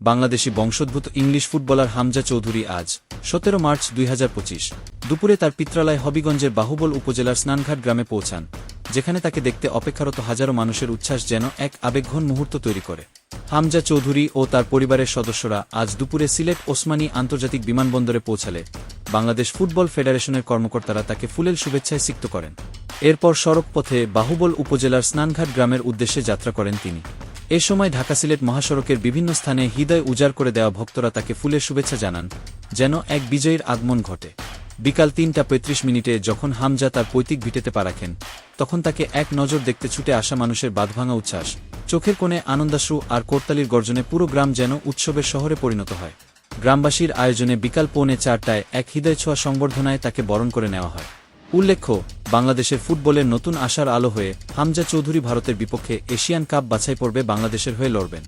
বাংলাদেশি বংশোদ্ভূত English footballer Hamza Chowdhury আজ, সতেরো মার্চ দুই হাজার পঁচিশ, দুপুরে তার পিত্রালয় হবিগঞ্জের বাহুবল উপজেলার স্নানঘাট গ্রামে পৌঁছান, যেখানে তাকে দেখতে অপেক্ষারত হাজারো মানুষের উচ্ছ্বাস যেন এক আবেগঘন মুহূর্ত তৈরি করে। হামজা চৌধুরী ও তার পরিবারের সদস্যরা আজ দুপুরে সিলেট ওসমানী আন্তর্জাতিক বিমানবন্দরে পৌঁছালে। বাংলাদেশ ফুটবল ফেডারেশনের কর্মকর্তারা তাকে ফুলেল শুভেচ্ছায় সিক্ত করেন। এরপর সড়ক পথে বাহুবল উপজেলার স্নানঘাট গ্রামের উদ্দেশ্যে যাত্রা করেন তিনি। এ সময় ঢাকা সিলেট মহাসড়কের বিভিন্ন স্থানে হৃদয় উজাড় করে দেওয়া ভক্তরা তাকে ফুলের শুভেচ্ছা জানান, যেন এক বিজয়ীর আগমন ঘটে। বিকাল তিনটা পঁয়ত্রিশ মিনিটে যখন হামজা তার পৈতৃক ভিটেতে পা রাখেন, তখন তাকে এক নজর দেখতে ছুটে আসা মানুষের বাঁধভাঙা উচ্ছ্বাস, চোখের কোণে আনন্দাশ্রু আর কোরতালির গর্জনে পুরো গ্রাম যেন উৎসবের শহরে পরিণত হয়। গ্রামবাসীর আয়োজনে বিকাল পৌনে চারটায় এক হৃদয় ছোঁয়া সংবর্ধনায় তাকে বরণ করে নেওয়া হয়। উল্লেখ্য বাংলাদেশের ফুটবলের নতুন আশার আলো হয়ে হামজা চৌধুরী ভারতের বিপক্ষে এশিয়ান কাপ বাছাই পর্বে বাংলাদেশের হয়ে লড়বেন।